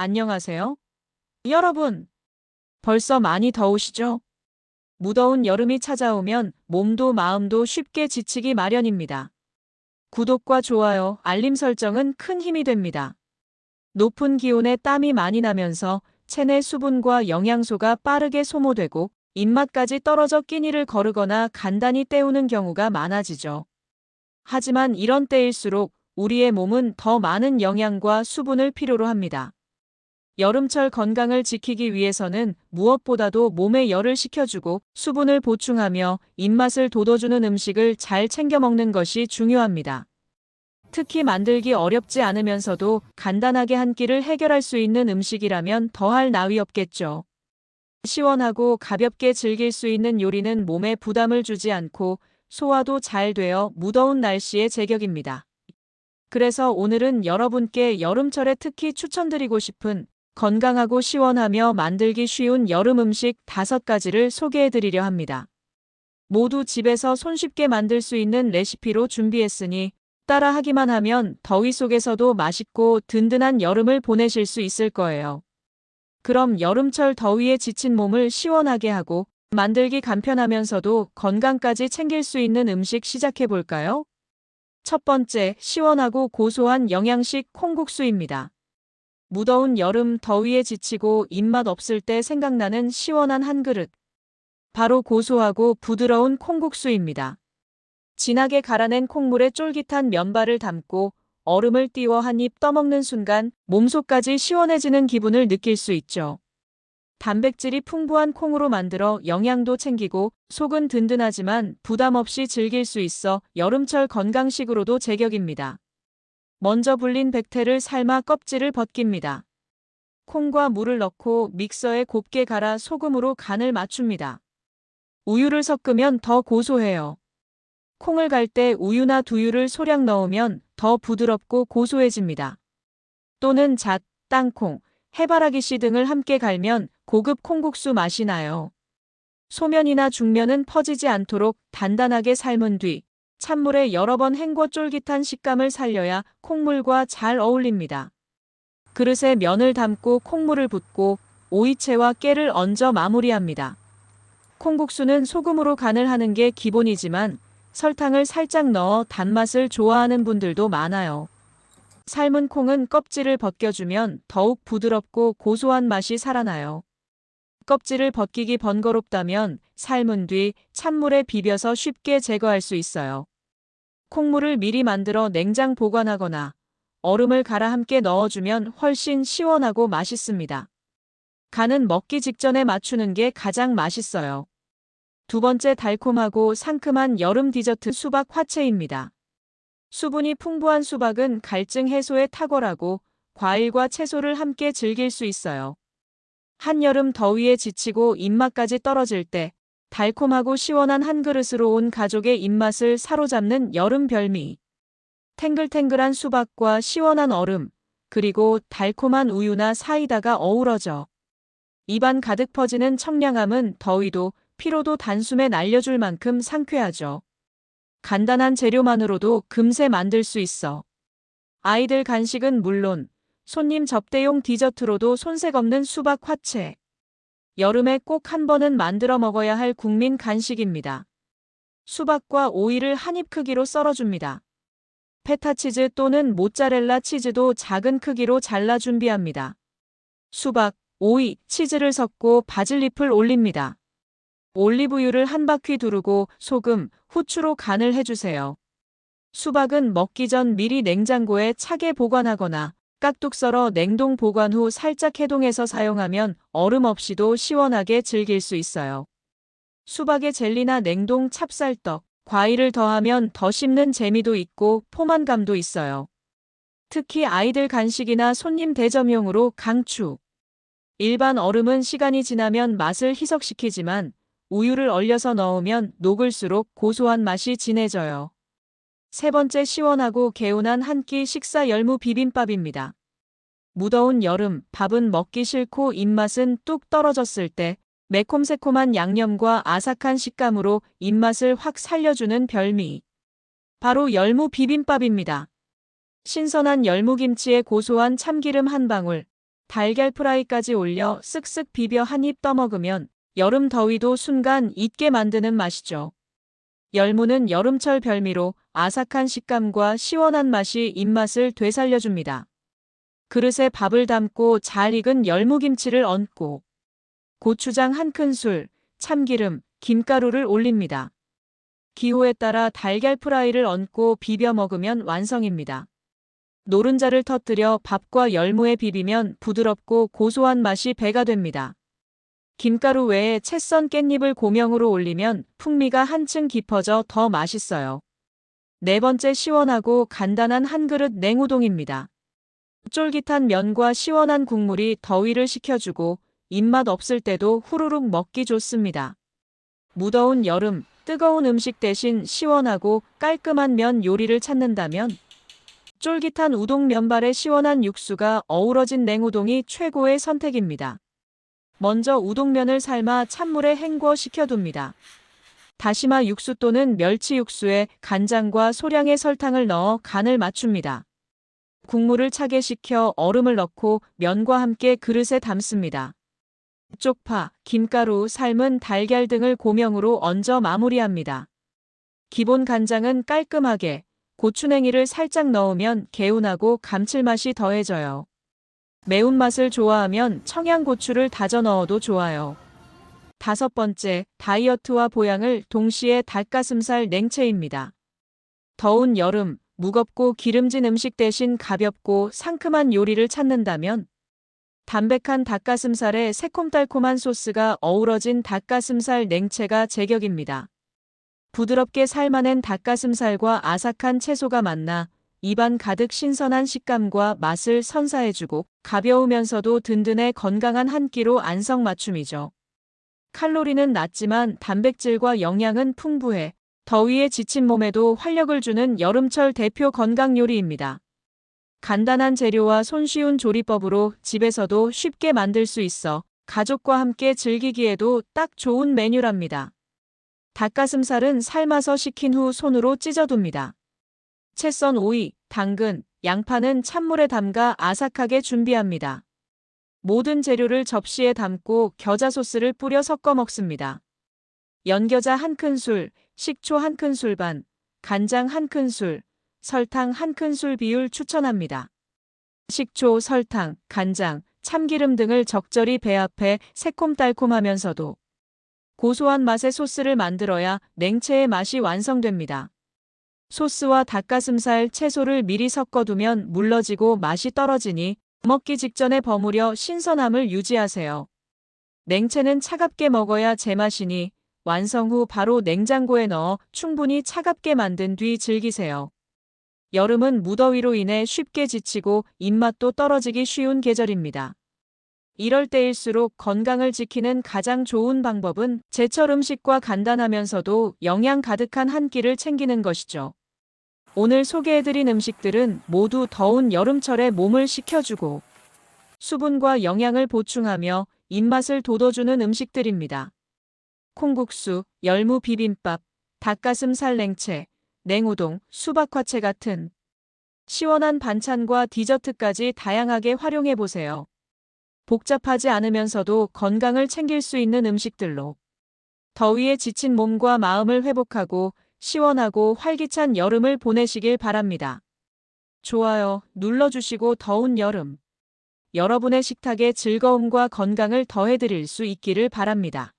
안녕하세요. 여러분, 벌써 많이 더우시죠? 무더운 여름이 찾아오면 몸도 마음도 쉽게 지치기 마련입니다. 구독과 좋아요, 알림 설정은 큰 힘이 됩니다. 높은 기온에 땀이 많이 나면서 체내 수분과 영양소가 빠르게 소모되고 입맛까지 떨어져 끼니를 거르거나 간단히 때우는 경우가 많아지죠. 하지만 이런 때일수록 우리의 몸은 더 많은 영양과 수분을 필요로 합니다. 여름철 건강을 지키기 위해서는 무엇보다도 몸에 열을 식혀주고 수분을 보충하며 입맛을 돋워주는 음식을 잘 챙겨 먹는 것이 중요합니다. 특히 만들기 어렵지 않으면서도 간단하게 한 끼를 해결할 수 있는 음식이라면 더할 나위 없겠죠. 시원하고 가볍게 즐길 수 있는 요리는 몸에 부담을 주지 않고 소화도 잘 되어 무더운 날씨에 제격입니다. 그래서 오늘은 여러분께 여름철에 특히 추천드리고 싶은 건강하고 시원하며 만들기 쉬운 여름 음식 다섯 가지를 소개해 드리려 합니다. 모두 집에서 손쉽게 만들 수 있는 레시피로 준비했으니 따라 하기만 하면 더위 속에서도 맛있고 든든한 여름을 보내실 수 있을 거예요. 그럼 여름철 더위에 지친 몸을 시원하게 하고 만들기 간편하면서도 건강까지 챙길 수 있는 음식 시작해 볼까요? 첫 번째, 시원하고 고소한 영양식 콩국수입니다. 무더운 여름 더위에 지치고 입맛 없을 때 생각나는 시원한 한 그릇. 바로 고소하고 부드러운 콩국수입니다. 진하게 갈아낸 콩물에 쫄깃한 면발을 담고 얼음을 띄워 한 입 떠먹는 순간 몸속까지 시원해지는 기분을 느낄 수 있죠. 단백질이 풍부한 콩으로 만들어 영양도 챙기고 속은 든든하지만 부담 없이 즐길 수 있어 여름철 건강식으로도 제격입니다. 먼저 불린 백태를 삶아 껍질을 벗깁니다. 콩과 물을 넣고 믹서에 곱게 갈아 소금으로 간을 맞춥니다. 우유를 섞으면 더 고소해요. 콩을 갈 때 우유나 두유를 소량 넣으면 더 부드럽고 고소해집니다. 또는 잣, 땅콩, 해바라기 씨 등을 함께 갈면 고급 콩국수 맛이 나요. 소면이나 중면은 퍼지지 않도록 단단하게 삶은 뒤 찬물에 여러 번 헹궈 쫄깃한 식감을 살려야 콩물과 잘 어울립니다. 그릇에 면을 담고 콩물을 붓고 오이채와 깨를 얹어 마무리합니다. 콩국수는 소금으로 간을 하는 게 기본이지만 설탕을 살짝 넣어 단맛을 좋아하는 분들도 많아요. 삶은 콩은 껍질을 벗겨주면 더욱 부드럽고 고소한 맛이 살아나요. 껍질을 벗기기 번거롭다면 삶은 뒤 찬물에 비벼서 쉽게 제거할 수 있어요. 콩물을 미리 만들어 냉장 보관하거나 얼음을 갈아 함께 넣어주면 훨씬 시원하고 맛있습니다. 간은 먹기 직전에 맞추는 게 가장 맛있어요. 두 번째 달콤하고 상큼한 여름 디저트 수박 화채입니다. 수분이 풍부한 수박은 갈증 해소에 탁월하고 과일과 채소를 함께 즐길 수 있어요. 한여름 더위에 지치고 입맛까지 떨어질 때 달콤하고 시원한 한 그릇으로 온 가족의 입맛을 사로잡는 여름 별미. 탱글탱글한 수박과 시원한 얼음, 그리고 달콤한 우유나 사이다가 어우러져. 입안 가득 퍼지는 청량함은 더위도 피로도 단숨에 날려줄 만큼 상쾌하죠. 간단한 재료만으로도 금세 만들 수 있어. 아이들 간식은 물론 손님 접대용 디저트로도 손색 없는 수박 화채. 여름에 꼭 한 번은 만들어 먹어야 할 국민 간식입니다. 수박과 오이를 한 입 크기로 썰어줍니다. 페타치즈 또는 모짜렐라 치즈도 작은 크기로 잘라 준비합니다. 수박, 오이, 치즈를 섞고 바질잎을 올립니다. 올리브유를 한 바퀴 두르고 소금, 후추로 간을 해주세요. 수박은 먹기 전 미리 냉장고에 차게 보관하거나 깍둑 썰어 냉동 보관 후 살짝 해동해서 사용하면 얼음 없이도 시원하게 즐길 수 있어요. 수박의 젤리나 냉동 찹쌀떡, 과일을 더하면 더 씹는 재미도 있고 포만감도 있어요. 특히 아이들 간식이나 손님 대접용으로 강추. 일반 얼음은 시간이 지나면 맛을 희석시키지만 우유를 얼려서 넣으면 녹을수록 고소한 맛이 진해져요. 세 번째 시원하고 개운한 한 끼 식사 열무 비빔밥입니다. 무더운 여름 밥은 먹기 싫고 입맛은 뚝 떨어졌을 때 매콤새콤한 양념과 아삭한 식감으로 입맛을 확 살려주는 별미. 바로 열무 비빔밥입니다. 신선한 열무김치에 고소한 참기름 한 방울, 달걀 프라이까지 올려 쓱쓱 비벼 한 입 떠먹으면 여름 더위도 순간 잊게 만드는 맛이죠. 열무는 여름철 별미로 아삭한 식감과 시원한 맛이 입맛을 되살려줍니다. 그릇에 밥을 담고 잘 익은 열무김치를 얹고 고추장 한 큰술, 참기름, 김가루를 올립니다. 기호에 따라 달걀 프라이를 얹고 비벼 먹으면 완성입니다. 노른자를 터뜨려 밥과 열무에 비비면 부드럽고 고소한 맛이 배가 됩니다. 김가루 외에 채 썬 깻잎을 고명으로 올리면 풍미가 한층 깊어져 더 맛있어요. 네 번째 시원하고 간단한 한 그릇 냉우동입니다. 쫄깃한 면과 시원한 국물이 더위를 식혀주고 입맛 없을 때도 후루룩 먹기 좋습니다. 무더운 여름, 뜨거운 음식 대신 시원하고 깔끔한 면 요리를 찾는다면 쫄깃한 우동 면발에 시원한 육수가 어우러진 냉우동이 최고의 선택입니다. 먼저 우동면을 삶아 찬물에 헹궈 식혀둡니다. 다시마 육수 또는 멸치 육수에 간장과 소량의 설탕을 넣어 간을 맞춥니다. 국물을 차게 식혀 얼음을 넣고 면과 함께 그릇에 담습니다. 쪽파, 김가루, 삶은 달걀 등을 고명으로 얹어 마무리합니다. 기본 간장은 깔끔하게, 고추냉이를 살짝 넣으면 개운하고 감칠맛이 더해져요. 매운맛을 좋아하면 청양고추를 다져 넣어도 좋아요. 다섯 번째, 다이어트와 보양을 동시에 닭가슴살 냉채입니다. 더운 여름, 무겁고 기름진 음식 대신 가볍고 상큼한 요리를 찾는다면 담백한 닭가슴살에 새콤달콤한 소스가 어우러진 닭가슴살 냉채가 제격입니다. 부드럽게 삶아낸 닭가슴살과 아삭한 채소가 만나 입안 가득 신선한 식감과 맛을 선사해주고 가벼우면서도 든든해 건강한 한 끼로 안성맞춤이죠. 칼로리는 낮지만 단백질과 영양은 풍부해 더위에 지친 몸에도 활력을 주는 여름철 대표 건강 요리입니다. 간단한 재료와 손쉬운 조리법으로 집에서도 쉽게 만들 수 있어 가족과 함께 즐기기에도 딱 좋은 메뉴랍니다. 닭가슴살은 삶아서 식힌 후 손으로 찢어둡니다. 채 썬 오이, 당근, 양파는 찬물에 담가 아삭하게 준비합니다. 모든 재료를 접시에 담고 겨자 소스를 뿌려 섞어 먹습니다. 연겨자 한 큰술, 식초 한 큰술 반, 간장 한 큰술, 설탕 한 큰술 비율 추천합니다. 식초, 설탕, 간장, 참기름 등을 적절히 배합해 새콤달콤하면서도 고소한 맛의 소스를 만들어야 냉채의 맛이 완성됩니다. 소스와 닭가슴살, 채소를 미리 섞어두면 물러지고 맛이 떨어지니 먹기 직전에 버무려 신선함을 유지하세요. 냉채는 차갑게 먹어야 제맛이니 완성 후 바로 냉장고에 넣어 충분히 차갑게 만든 뒤 즐기세요. 여름은 무더위로 인해 쉽게 지치고 입맛도 떨어지기 쉬운 계절입니다. 이럴 때일수록 건강을 지키는 가장 좋은 방법은 제철 음식과 간단하면서도 영양 가득한 한 끼를 챙기는 것이죠. 오늘 소개해드린 음식들은 모두 더운 여름철에 몸을 식혀주고 수분과 영양을 보충하며 입맛을 돋워주는 음식들입니다. 콩국수, 열무 비빔밥, 닭가슴살 냉채, 냉우동, 수박화채 같은 시원한 반찬과 디저트까지 다양하게 활용해 보세요. 복잡하지 않으면서도 건강을 챙길 수 있는 음식들로 더위에 지친 몸과 마음을 회복하고 시원하고 활기찬 여름을 보내시길 바랍니다. 좋아요 눌러주시고 더운 여름. 여러분의 식탁에 즐거움과 건강을 더해드릴 수 있기를 바랍니다.